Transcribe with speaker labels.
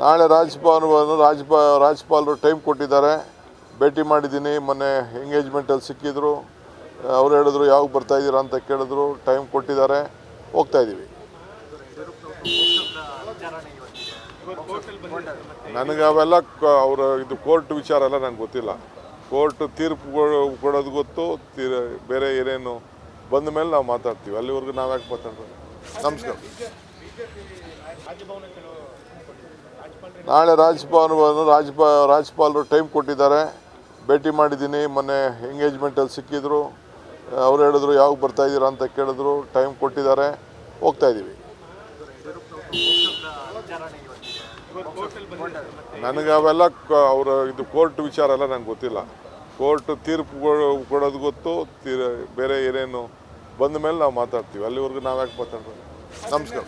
Speaker 1: ನಾಳೆ ರಾಜ್ಭವನ ರಾಜ್ಪ ರಾಜ್ಯಪಾಲರು ಟೈಮ್ ಕೊಟ್ಟಿದ್ದಾರೆ. ಭೇಟಿ ಮಾಡಿದ್ದೀನಿ. ಮೊನ್ನೆ ಎಂಗೇಜ್ಮೆಂಟಲ್ಲಿ ಸಿಕ್ಕಿದ್ರು. ಅವ್ರು ಹೇಳಿದ್ರು, ಯಾವಾಗ ಬರ್ತಾ ಇದ್ದೀರಾ ಅಂತ ಕೇಳಿದ್ರು. ಟೈಮ್ ಕೊಟ್ಟಿದ್ದಾರೆ. ಹೋಗ್ತಾ ಇದ್ದೀವಿ. ನನಗೆ ಅವೆಲ್ಲ ಅವರ ಇದು ಕೋರ್ಟ್ ವಿಚಾರ ಎಲ್ಲ ನನಗೆ ಗೊತ್ತಿಲ್ಲ. ಕೋರ್ಟ್ ತೀರ್ಪು ಕೊಡೋದು ಗೊತ್ತು. ತೀರ್ ಬೇರೆ ಏನೇನು ಬಂದ ಮೇಲೆ ನಾವು ಮಾತಾಡ್ತೀವಿ. ಅಲ್ಲಿವರೆಗೂ ನಾವು ಯಾಕೆ ಮಾತಾಡ್ತೀವಿ ನಮಸ್ಕಾರ. ನಾಳೆ ರಾಜ್ಯಪಾಲ ರಾಜ್ಯಪಾಲ ರಾಜ್ಯಪಾಲರು ಟೈಮ್ ಕೊಟ್ಟಿದ್ದಾರೆ. ಭೇಟಿ ಮಾಡಿದ್ದೀನಿ. ಮೊನ್ನೆ ಎಂಗೇಜ್ಮೆಂಟಲ್ಲಿ ಸಿಕ್ಕಿದ್ರು. ಅವ್ರು ಹೇಳಿದ್ರು, ಯಾವಾಗ ಬರ್ತಾ ಇದ್ದೀರಾ ಅಂತ ಕೇಳಿದ್ರು. ಟೈಮ್ ಕೊಟ್ಟಿದ್ದಾರೆ. ಹೋಗ್ತಾ ಇದ್ದೀವಿ. ನನಗೆ ಅವೆಲ್ಲ ಅವರ ಇದು ಕೋರ್ಟ್ ವಿಚಾರ ಎಲ್ಲ ನನಗೆ ಗೊತ್ತಿಲ್ಲ. ಕೋರ್ಟ್ ತೀರ್ಪು ಕೊಡೋ- ಕೊಡೋದು ಗೊತ್ತು. ತೀರ, ಬೇರೆ ಏನೇನು ಬಂದ ಮೇಲೆ ನಾವು ಮಾತಾಡ್ತೀವಿ. ಅಲ್ಲಿವರೆಗೂ ನಾವು ಯಾಕೆ ಮಾತಾಡ್ತೀವಿ ನಮಸ್ಕಾರ